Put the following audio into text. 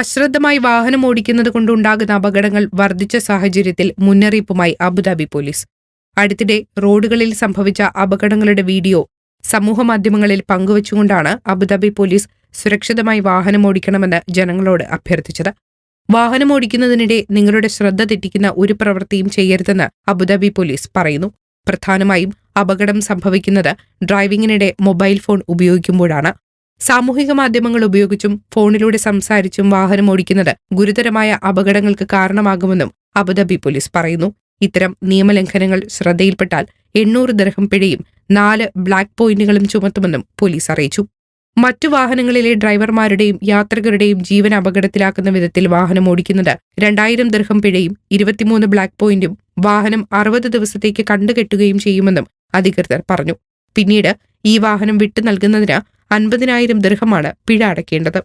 അശ്രദ്ധമായി വാഹനം ഓടിക്കുന്നത് കൊണ്ടുണ്ടാകുന്ന അപകടങ്ങൾ വർദ്ധിച്ച സാഹചര്യത്തിൽ മുന്നറിയിപ്പുമായി അബുദാബി പോലീസ്. അടുത്തിടെ റോഡുകളിൽ സംഭവിച്ച അപകടങ്ങളുടെ വീഡിയോ സമൂഹമാധ്യമങ്ങളിൽ പങ്കുവച്ചുകൊണ്ടാണ് അബുദാബി പോലീസ് സുരക്ഷിതമായി വാഹനം ഓടിക്കണമെന്ന് ജനങ്ങളോട് അഭ്യർത്ഥിച്ചത്. വാഹനം ഓടിക്കുന്നതിനിടെ നിങ്ങളുടെ ശ്രദ്ധ തെറ്റിക്കുന്ന ഒരു പ്രവൃത്തിയും ചെയ്യരുതെന്ന് അബുദാബി പോലീസ് പറയുന്നു. പ്രധാനമായും അപകടം സംഭവിക്കുന്നത് ഡ്രൈവിംഗിനിടെ മൊബൈൽ ഫോൺ ഉപയോഗിക്കുമ്പോഴാണ്. സാമൂഹിക മാധ്യമങ്ങൾ ഉപയോഗിച്ചും ഫോണിലൂടെ സംസാരിച്ചും വാഹനം ഓടിക്കുന്നത് ഗുരുതരമായ അപകടങ്ങൾക്ക് കാരണമാകുമെന്നും അബുദാബി പോലീസ് പറയുന്നു. ഇത്തരം നിയമലംഘനങ്ങൾ ശ്രദ്ധയിൽപ്പെട്ടാൽ എണ്ണൂറ് ദർഹം പിഴയും നാല് ബ്ലാക്ക് പോയിന്റുകളും ചുമത്തുമെന്നും പോലീസ് അറിയിച്ചു. മറ്റു വാഹനങ്ങളിലെ ഡ്രൈവർമാരുടെയും യാത്രികരുടെയും ജീവൻ അപകടത്തിലാക്കുന്ന വിധത്തിൽ വാഹനം ഓടിക്കുന്നത് രണ്ടായിരം ദർഹം പിഴയും ഇരുപത്തിമൂന്ന് ബ്ലാക്ക് പോയിന്റും വാഹനം അറുപത് ദിവസത്തേക്ക് കണ്ടുകെട്ടുകയും ചെയ്യുമെന്നും അധികൃതർ പറഞ്ഞു. പിന്നീട് ഈ വാഹനം വിട്ടു നൽകുന്നതിന് അൻപതിനായിരം ദൃഹമാണ് പിഴ അടയ്ക്കേണ്ടത്